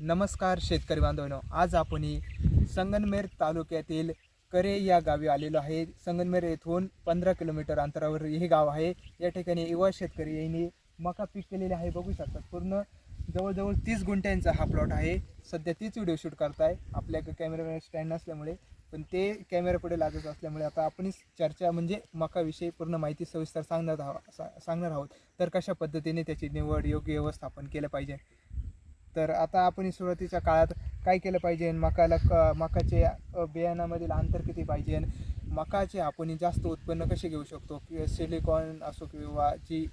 नमस्कार शेतकरी बांधवांनो. आज आपण संगनमेर तालुक्यातील करे या गावी आलेलो आहे. संगनमेर येथून पंधरा किलोमीटर अंतरावर हे गाव आहे. या ठिकाणी युवा शेतकरी यांनी मका पीक केलेले आहे. बघू शकतात पूर्ण जवळजवळ तीस गुंठ्यांचा हा प्लॉट आहे. सध्या तीच व्हिडिओ शूट करताय. आपल्या कॅमेरा स्टँड नसल्यामुळे. पण ते कॅमेरा लागत असल्यामुळे आता आपण चर्चा म्हणजे मकाविषयी पूर्ण माहिती सविस्तर सांगणार आहोत सा- सांगणार आहोत. तर कशा पद्धतीने त्याची निवड योग्य व्यवस्थापन केलं पाहिजे? तर आता आपण सुरुवातीच्या काळात काय केलं पाहिजे? मकाला क मकाचे बियाणामधील अंतर किती पाहिजे? मकाचे आपण जास्त उत्पन्न कसे घेऊ शकतो? किंवा सिलिकॉन असो किंवा जी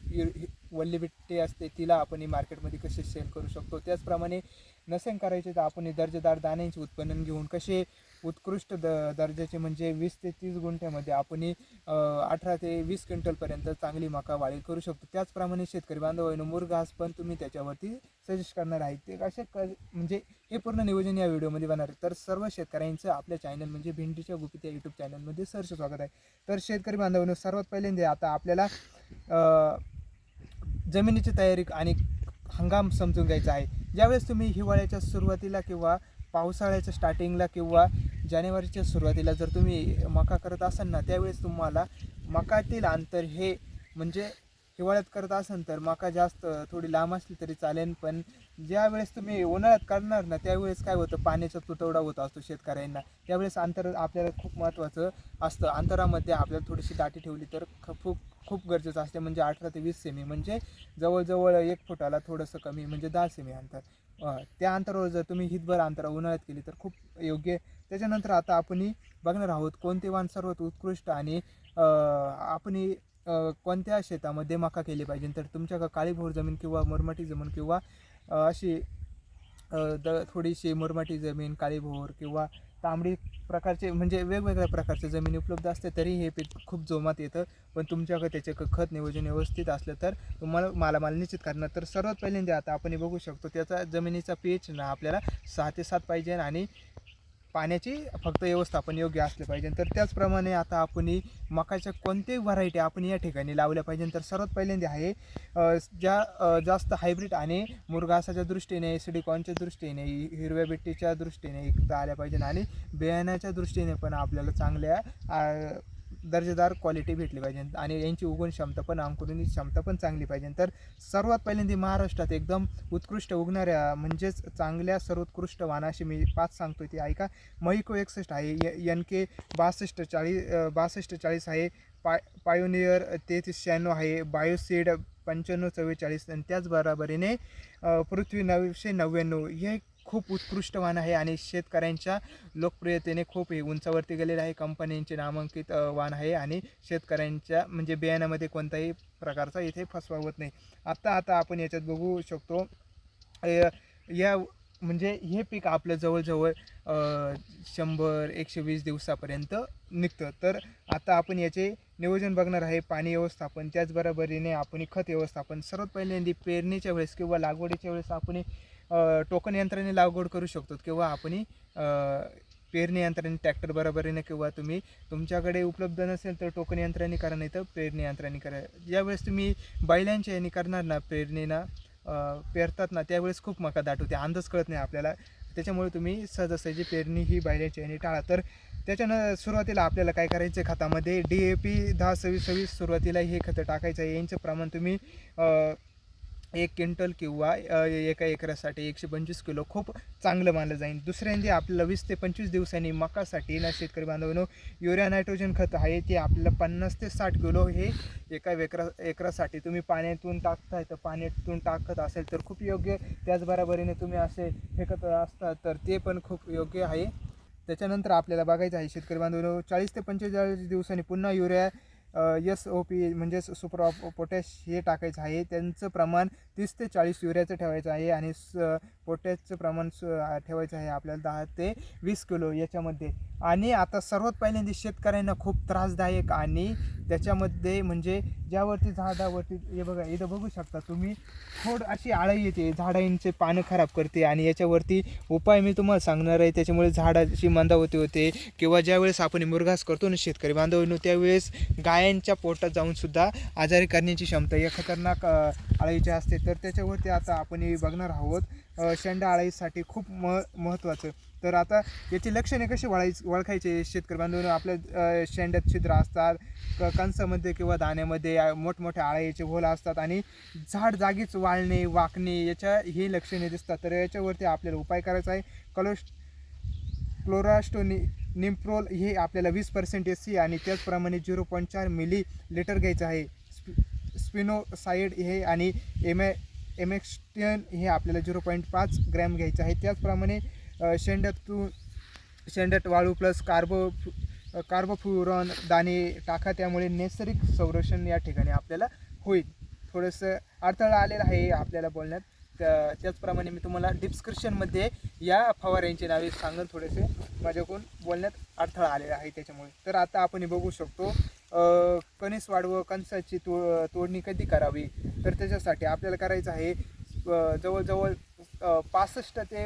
वल्लीबिट्टी वल्ली असते तिला आपण मार्केटमध्ये कसे सेल करू शकतो? त्याचप्रमाणे नसेन करायचे तर आपण दर्जेदार दाण्यांचे उत्पन्न घेऊन कसे उत्कृष्ट द दर्जाचे म्हणजे वीस ते तीस गुंठ्यामध्ये आपण अठरा ते वीस क्विंटलपर्यंत चांगली मका वाळी करू शकतो. त्याचप्रमाणे शेतकरी बांधवांनो मुरघास पण तुम्ही त्याच्यावरती सजेस्ट करणार आहे. ते असे क म्हणजे हे पूर्ण नियोजन या व्हिडिओमध्ये बनणार आहे. तर सर्व शेतकऱ्यांचं आपल्या चॅनल म्हणजे भेंडीच्या गुपित या यूट्यूब चॅनलमध्ये सरस स्वागत आहे. तर शेतकरी बांधवांनो सर्वात पहिल्यांदा आता आपल्याला जमिनीची तयारी आणि हंगाम समजून घ्यायचा आहे. ज्यावेळेस तुम्ही हिवाळ्याच्या सुरुवातीला किंवा पावसाळ्याच्या स्टार्टिंगला किंवा जानेवारीच्या सुरुवातीला जर तुम्ही मका करत असाल ना त्यावेळेस तुम्हाला मकातील अंतर हे म्हणजे हिवाळ्यात करत असाल तर मका जास्त थोडी लांब असली तरी चालेल पण ज्या वेळेस तुम्ही उन्हाळ्यात करणार ना त्यावेळेस काय होतं? पाण्याचा तुटवडा होत असतो शेतकऱ्यांना. त्यावेळेस अंतर आपल्याला खूप महत्त्वाचं असतं. अंतरामध्ये आपल्याला थोडीशी दाटी ठेवली तर ख- खूप खूप गरजेचं असते. म्हणजे अठरा ते वीस सेमी. म्हणजे जवळजवळ एक फुटाला थोडंसं कमी म्हणजे दहा सेमी अंतर. त्या अंतरावर जर तुम्ही हितभर अंतरा उन्हाळ्यात केली तर खूप योग्य. त्याच्यानंतर आता आपण बघणार आहोत कोणते वाण सर्वात उत्कृष्ट आणि आपण कोणत्या शेतामध्ये मका केली पाहिजे? तर तुमच्याकडे काळीभोर जमीन किंवा मुरमाटी जमीन किंवा अशी द थोडीशी मुरमाटी जमीन काळीभोर किंवा तांबडी प्रकारचे म्हणजे वेगवेगळ्या प्रकारचे जमीन उपलब्ध असते तरी हे पीक खूप जोमात येतं. पण तुमच्याकडे त्याचे खत नियोजन व्यवस्थित असलं तर तुम्हाला मालामाल निश्चित करणार. तर सर्वात पहिल्यांदा आता आपण हे बघू शकतो त्याचा जमिनीचा पीच ना आपल्याला सहा ते सात पाहिजे आणि पाण्याची फक्त व्यवस्थापन योग्य असले पाहिजे. तर त्याचप्रमाणे आता आपण मकाच्या कोणत्याही व्हरायटी आपण या ठिकाणी लावल्या पाहिजे. तर सर्वात पहिल्यांदा आहे ज्या जास्त हायब्रिड आणि मुरघासाच्या दृष्टीने सिडिकॉनच्या दृष्टीने हिरव्या बिट्टीच्या दृष्टीने एकदा आल्या पाहिजे. आणि बियाण्याच्या दृष्टीने पण आपल्याला चांगल्या दर्जेदार क्वालिटी भेटली पाहिजे. आणि यांची उगवण क्षमता पण अंकुरणी क्षमता पण चांगली पाहिजे. तर सर्वात पहिल्यांदा महाराष्ट्रात एकदम उत्कृष्ट उगणाऱ्या म्हणजेच चांगल्या सर्वोत्कृष्ट वाणाशी मी पाच सांगतो ती. ऐका. महिको एकसष्ट आहे. एन के बासष्ट चाळीस बासष्ट चाळीस आहे. पाय पायोनियर तेहतीस शहाण्णव आहे. बायोसीड पंच्याण्णव चव्वेचाळीस. आणि त्याचबरोबरीने पृथ्वी नऊशे नव्याण्णव हे खूप उत्कृष्ट वाण आहे आणि शेतकऱ्यांच्या लोकप्रियतेने खूप हे उंचावरती गेलेलं आहे. कंपन्यांचे नामांकित वाण आहे आणि शेतकऱ्यांच्या म्हणजे बियाण्यामध्ये कोणताही प्रकारचा इथे फसवा होत नाही. आत्ता आता आपण याच्यात बघू शकतो या म्हणजे हे पीक आपलं जवळजवळ शंभर एकशे वीस दिवसापर्यंत निघतं. तर आता आपण याचे नियोजन बघणार आहे पाणी व्यवस्थापन. त्याचबरोबरीने आपण खत व्यवस्थापन. सर्वात पहिल्यांदा पेरणीच्या वेळेस किंवा लागवडीच्या वेळेस आपण टोकन यंत्राने लागवड करू शकतो किंवा आपण पेरणी यंत्राने ट्रॅक्टर बरोबरीने किंवा तुम्ही तुमच्याकडे उपलब्ध नसेल तर टोकन यंत्राने करा नाही तर पेरणी यंत्राने करा. ज्यावेळेस तुम्ही बैलांच्या याने करणार ना पेरणीना पेरतात ना त्यावेळेस खूप मका दाट होते. अंदाज कळत नाही आपल्याला. त्याच्यामुळे तुम्ही सहजासहजी पेरणी ही बैलांच्या याने टाळा. तर त्याच्यानं सुरुवातीला आपल्याला काय करायचं आहे खतामध्ये? डी ए पी दहा सव्वीस सव्वीस सुरुवातीला हे खतं टाकायचं आहे. यांचं प्रमाण तुम्ही एक क्विंटल किंवा एका एकरासाठी एकशे पंचवीस किलो खूप चांगलं मानलं जाईल. दुसऱ्यांदी आपल्याला वीस ते पंचवीस दिवसांनी मकासाठी ना शेतकरी बांधवांनो युरिया नायट्रोजन खत आहे ते आपल्याला पन्नास ते साठ किलो हे एका एकरा एकरासाठी तुम्ही पाण्यातून टाकताय तर पाण्यातून टाकत असेल तर खूप योग्य. त्याचबरोबरीने तुम्ही असे फेकत असता तर ते पण खूप योग्य आहे. त्याच्यानंतर आपल्याला बघायचं आहे शेतकरी बांधवांनो चाळीस ते पंचेचाळीस दिवसांनी पुन्हा युरिया एस ओ पी म्हणजेच सुपर पोटॅश हे टाकायचं आहे. त्यांचं प्रमाण तीस ते चाळीस युरियाचं ठेवायचं आहे आणि स पोटॅशचं प्रमाण स ठेवायचं आहे आपल्याला दहा ते वीस किलो याच्यामध्ये. आणि आता सर्वात पहिल्यांदा शेतकऱ्यांना खूप त्रासदायक आणि त्याच्यामध्ये म्हणजे ज्यावरती झाडावरती हे बघा इथं बघू शकता तुम्ही थोड अशी आळाई येते. झाडांचे पानं खराब करते आणि याच्यावरती उपाय मी तुम्हाला सांगणार आहे. त्याच्यामुळे झाडाची मंदावती होते किंवा ज्यावेळेस आपण मुरघास करतो ना शेतकरी बांधवांनो त्यावेळेस गाय गायांच्या पोटात जाऊन सुद्धा आजारी करण्याची क्षमता या खतरनाक अ, आळीची असते. तर त्याच्यावरती आता आपण बघणार आहोत. शेंडा आळीसाठी खूप म महत्त्वाचं. तर आता याची लक्षणे कशी वळायची ओळखायचे? शेतकरी बांधवांनो आपल्या शेंड्यात छिद्र असतात क कंसामध्ये किंवा दाण्यामध्ये मोठमोठ्या आळ्याचे होल असतात आणि झाड जागीच वाळणे वाकणे याच्या ही लक्षणे दिसतात. तर याच्यावरती आपल्याला उपाय करायचा आहे. कलोस्ट क्लोरास्टोनी निम्प्रोल हे आपल्याला वीस पर्सेंट एस सी आणि त्याचप्रमाणे झिरो पॉईंट चार मिली लिटर घ्यायचं आहे. स्पि स्पिनोसाईड हे आणि एमे एमेक्स्टियन हे आपल्याला झिरो पॉईंट पाच ग्रॅम घ्यायचं आहे. त्याचप्रमाणे शेंडत शेंड्यातून शेंडट वाळू प्लस कार्बो कार्बोफ्युरॉन दाणे टाका. त्यामुळे नैसर्गिक संरक्षण या ठिकाणी आपल्याला होईल. थोडंसं अडथळा आलेला आहे आपल्याला बोलण्यात. त्याचप्रमाणे मी तुम्हाला डिस्क्रिप्शनमध्ये या फवाऱ्यांची नावे सांगून थोडेसे. माझ्याकडून बोलण्यात अडथळा आलेला आहे त्याच्यामुळे. तर आता आपण हे बघू शकतो. कणीस वाढवं कणसाची तो तोडणी कधी करावी? तर त्याच्यासाठी आपल्याला करायचं आहे जवळजवळ पासष्ट ते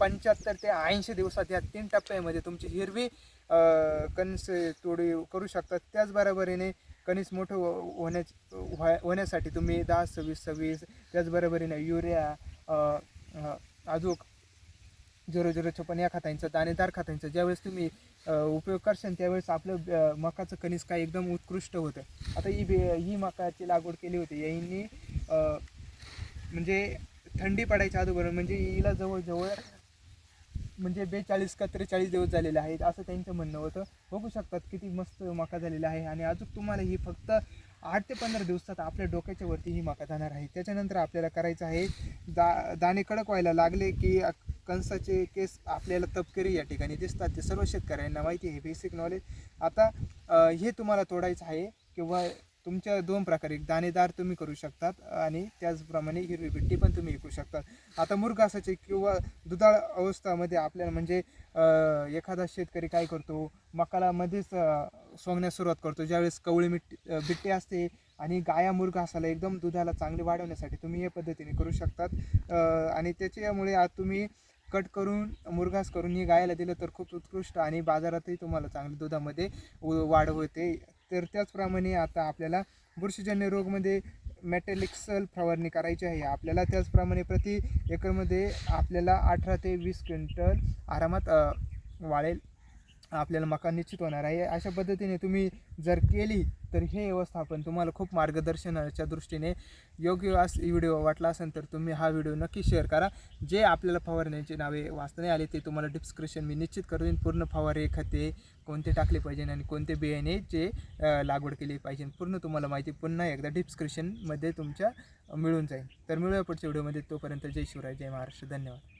पंच्याहत्तर ते ऐंशी दिवसात या तीन टप्प्यामध्ये तुमची हिरवी कणसे कणस तोडी करू शकतात. त्याचबरोबरीने कणीस मोठं हो- होण्याच होण्यासाठी तुम्ही दहा सव्वीस सव्वीस त्याचबरोबरीने युरिया अजूक झिरो झिरो छप्पन या खतांचा दाणेदार खतांचा ज्यावेळेस तुम्ही उपयोग करशाल त्यावेळेस आपलं मकाचं कणीस काय एकदम उत्कृष्ट होतं. आता ही बे ही मकाची लागवड केली होती. यांनी म्हणजे थंडी पडायच्या अगोदर म्हणजे हिला जवळजवळ म्हणजे बेचाळीस का त्रेचाळीस दिवस झालेले आहेत असं त्यांचं म्हणणं होतं. बघू शकतात किती मस्त मका झालेला आहे आणि अजून तुम्हाला ही फक्त आठ ते पंधरा दिवसात आपल्या डोक्याच्या वरती ही मका जाणार आहे. त्याच्यानंतर आपल्याला करायचं आहे दा दाणे कडक व्हायला लागले की कंसाचे केस आपल्याला तपकिरी या ठिकाणी दिसतात. ते सर्व शेतकऱ्यांना माहिती आहे बेसिक नॉलेज आता हे तुम्हाला तोडायचं आहे किंवा तुमच्या दोन प्रकारे एक दाणेदार तुम्ही करू शकतात आणि त्याचप्रमाणे हिरवी बिट्टी पण तुम्ही विकू शकतात. आता मुरघासाचे किंवा दुधाळ अवस्थामध्ये आपल्याला म्हणजे एखादा शेतकरी काय करतो मकाला मध्येच सोंगण्यास सुरुवात करतो. ज्यावेळेस कवळी मिट्टी अ, बिट्टी असते आणि गाया मुरघासाला एकदम दुधाला चांगले वाढवण्यासाठी तुम्ही हे पद्धतीने करू शकतात. आणि त्याच्यामुळे आज तुम्ही कट करून मुरघास करून ही गायला दिलं तर खूप उत्कृष्ट आणि बाजारातही तुम्हाला चांगले दुधामध्ये वाढ होते. तर त्याचप्रमाणे आता आपल्याला बुरशीजन्य रोगमध्ये मेटॅलिक्सल फवारणी करायची आहे. आपल्याला त्याचप्रमाणे प्रति एकरमध्ये आपल्याला अठरा ते वीस क्विंटल आरामात वाळेल आपल्याला मका निश्चित होणार आहे. अशा पद्धतीने तुम्ही जर केली तर हे व्यवस्थापन तुम्हाला खूप मार्गदर्शनाच्या दृष्टीने योग्य अस व्हिडिओ वाटला असेल तर तुम्ही हा व्हिडिओ नक्की शेअर करा. जे आपल्याला फवारण्याची नावे वाचता नाही आली ते तुम्हाला डिस्क्रिप्शन मी निश्चित करून. पूर्ण फवारे खते कोणते टाकले पाहिजे आणि कोणते बियाणे जे लागवड केली पाहिजे पूर्ण तुम्हाला माहिती पुन्हा एकदा डिस्क्रिप्शनमध्ये तुमच्या मिळून जाईल. तर मिळूया पुढच्या व्हिडिओमध्ये. तोपर्यंत जय शिवराय जय महाराष्ट्र. धन्यवाद.